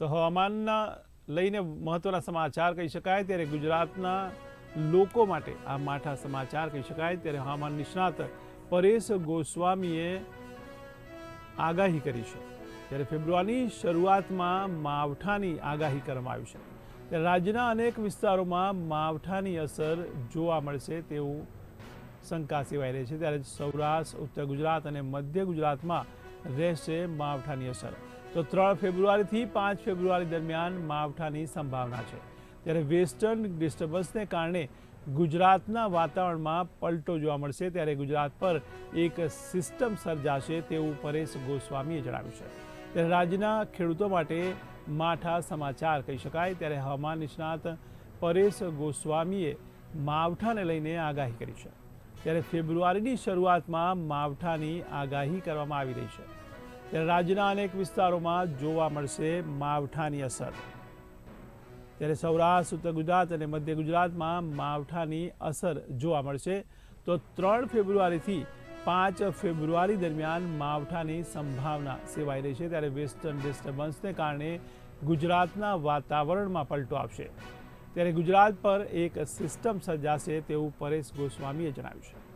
તો હવામાનના લઈને મહત્વના સમાચાર કહી શકાય, ત્યારે ગુજરાતના લોકો માટે આ માઠા સમાચાર કહી શકાય, ત્યારે હવામાન નિષ્ણાત પરેશ ગોસ્વામીએ આગાહી કરી છે. ત્યારે ફેબ્રુઆરીની શરૂઆતમાં માવઠાની આગાહી કરવામાં આવી છે. ત્યારે રાજ્યના અનેક વિસ્તારોમાં માવઠાની અસર જોવા મળશે તેવું શંકા સેવાઈ રહી છે. ત્યારે સૌરાષ્ટ્ર, ઉત્તર ગુજરાત અને મધ્ય ગુજરાતમાં રહેશે માવઠાની અસર. તો ત્રણ ફેબ્રુઆરીથી પાંચ ફેબ્રુઆરી દરમિયાન માવઠાની સંભાવના છે. ત્યારે વેસ્ટર્ન ડિસ્ટર્બન્સને કારણે ગુજરાતના વાતાવરણમાં પલટો જોવા મળશે, ત્યારે ગુજરાત પર એક સિસ્ટમ સર્જાશે તેવું પરેશ ગોસ્વામીએ જણાવ્યું છે. ત્યારે રાજ્યના ખેડૂતો માટે માઠા સમાચાર કહી શકાય. ત્યારે હવામાન નિષ્ણાત પરેશ ગોસ્વામીએ માવઠાને લઈને આગાહી કરી છે. ત્યારે ફેબ્રુઆરીની શરૂઆતમાં માવઠાની આગાહી કરવામાં આવી રહી છે. ત્યારે રાજ્યના અનેક વિસ્તારોમાં જોવા મળશે માવઠાની અસર. ત્યારે સૌરાષ્ટ્ર, ઉત્તર ગુજરાત અને મધ્ય ગુજરાતમાં માવઠાની અસર જોવા મળશે. તો ત્રણ ફેબ્રુઆરીથી પાંચ ફેબ્રુઆરી દરમિયાન માવઠાની સંભાવના સેવાઈ રહી છે. ત્યારે વેસ્ટર્ન ડિસ્ટર્બન્સને કારણે ગુજરાતના વાતાવરણમાં પલટો આવશે. ત્યારે ગુજરાત પર એક સિસ્ટમ સર્જાશે તેવું પરેશ ગોસ્વામીએ જણાવ્યું છે.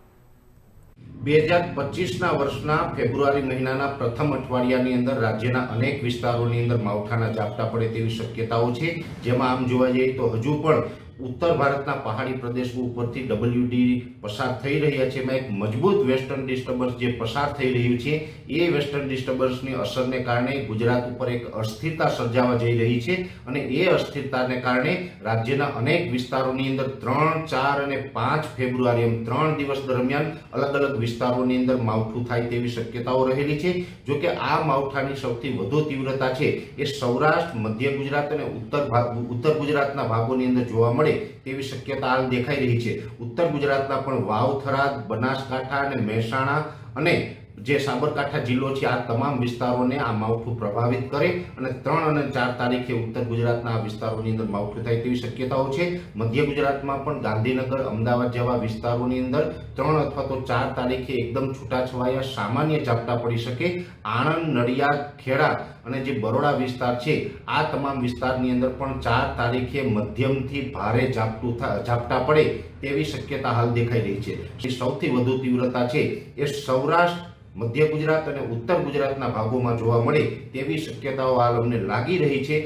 બે હજાર પચીસના વર્ષના ફેબ્રુઆરી મહિનાના પ્રથમ અઠવાડિયાની અંદર રાજ્યના અનેક વિસ્તારોની અંદર માવઠાના ઝાપટા પડે તેવી શક્યતાઓ છે. જેમાં આમ જોવા જઈએ તો હજુ પણ ઉત્તર ભારતના પહાડી પ્રદેશો ઉપરથી ડબલ્યુડી પસાર થઈ રહ્યા છે. એમાં એક મજબૂત વેસ્ટર્ન ડિસ્ટર્બન્સ જે પસાર થઈ રહ્યું છે, એ વેસ્ટર્ન ડિસ્ટર્બન્સની અસરને કારણે ગુજરાત ઉપર એક અસ્થિરતા સર્જાવા જઈ રહી છે અને એ અસ્થિરતાને કારણે રાજ્યના અનેક વિસ્તારોની અંદર ત્રણ, ચાર અને પાંચ ફેબ્રુઆરી એમ ત્રણ દિવસ દરમિયાન અલગ અલગ વિસ્તારોની અંદર માવઠું થાય તેવી શક્યતાઓ રહેલી છે. જો કે આ માવઠાની સૌથી વધુ તીવ્રતા છે એ સૌરાષ્ટ્ર, મધ્ય ગુજરાત અને ઉત્તર ઉત્તર ગુજરાતના ભાગોની અંદર જોવા મળે તેવી શક્યતા હાલ દેખાઈ રહી છે. ઉત્તર ગુજરાતના પણ વાવ થરાદ બનાસકાંઠા અને મહેસાણા અને જે સાબરકાંઠા જિલ્લો છે, આ તમામ વિસ્તારોને આ માવઠું પ્રભાવિત કરે અને ત્રણ અને ચાર તારીખે ઉત્તર ગુજરાતના આ વિસ્તારોની અંદર માવઠું થાય તેવી શક્યતાઓ છે. મધ્ય ગુજરાતમાં પણ ગાંધીનગર, અમદાવાદ જેવા વિસ્તારોની અંદર ત્રણ અથવા તો ચાર તારીખે એકદમ છૂટાછવાયા સામાન્ય ઝાપટા પડી શકે. આણંદ, નડિયાદ, ખેડા અને જે બરોડા વિસ્તાર છે, આ તમામ વિસ્તારની અંદર પણ ચાર તારીખે મધ્યમથી ભારે ઝાપટું ઝાપટા પડે તેવી શક્યતા હાલ દેખાઈ રહી છે. સૌથી વધુ તીવ્રતા છે એ સૌરાષ્ટ્ર મધ્ય ગુજરાત અને ઉત્તર ગુજરાતના ભાગોમાં જોવા મળે તેવી શક્યતાઓ હાલ અમને લાગી રહી છે.